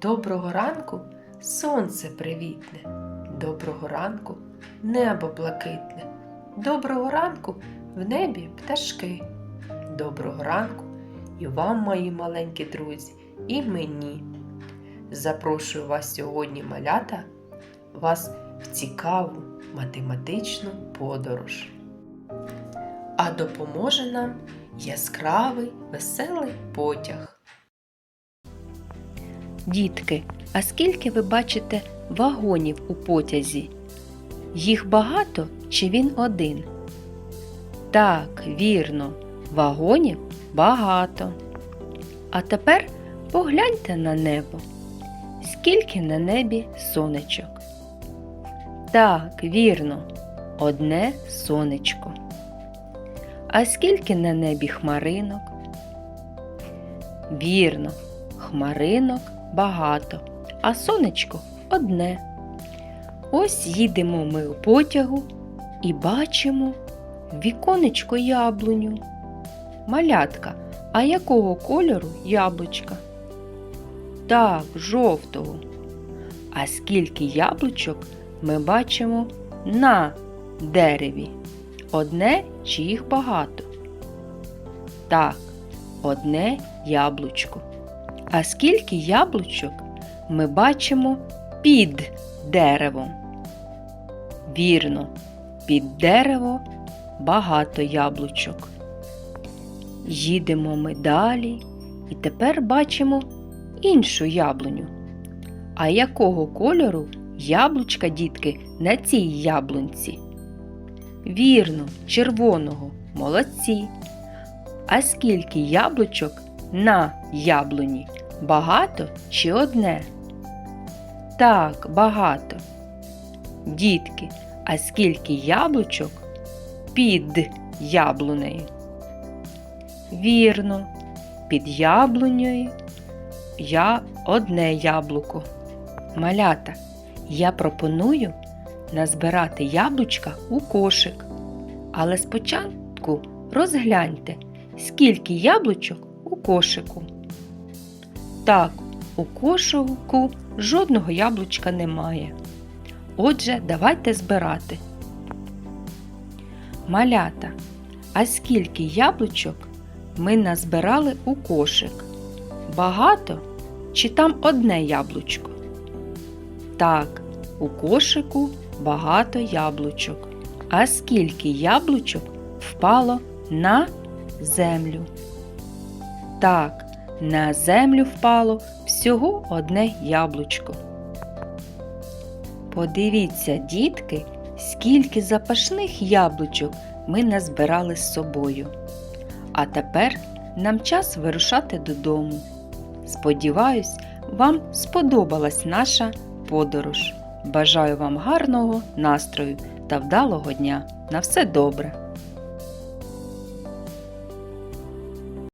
Доброго ранку сонце привітне, доброго ранку небо блакитне, доброго ранку в небі пташки. Доброго ранку і вам, мої маленькі друзі, і мені. Запрошую вас сьогодні, малята, вас в цікаву математичну подорож. А допоможе нам яскравий веселий потяг. Дітки, а скільки ви бачите вагонів у потязі? Їх багато чи він один? Так, вірно, вагонів багато. А тепер погляньте на небо. Скільки на небі сонечок? Так, вірно, одне сонечко. А скільки на небі хмаринок? Вірно, хмаринок багато, а сонечко одне. Ось їдемо ми у потягу і бачимо віконечко яблуню. Малятка, а якого кольору яблучка? Так, жовтого. А скільки яблучок ми бачимо на дереві? Одне чи їх багато? Так, одне яблучко. А скільки яблучок ми бачимо під деревом? Вірно, під дерево багато яблучок. Їдемо ми далі і тепер бачимо іншу яблуню. А якого кольору яблучка, дітки, на цій яблунці? Вірно, червоного, молодці. А скільки яблучок на яблуні? Багато чи одне? Так, багато. Дітки, а скільки яблучок під яблунею? Вірно, під яблунею я одне яблуко. Малята, я пропоную назбирати яблучка у кошик. Але спочатку розгляньте, скільки яблучок у кошику. Так, у кошику жодного яблучка немає. Отже, давайте збирати. Малята, а скільки яблучок ми назбирали у кошик? Багато чи там одне яблучко? Так, у кошику багато яблучок. А скільки яблучок впало на землю? Так, на землю впало всього одне яблучко. Подивіться, дітки, скільки запашних яблучок ми назбирали з собою. А тепер нам час вирушати додому. Сподіваюсь, вам сподобалась наша подорож. Бажаю вам гарного настрою та вдалого дня. На все добре!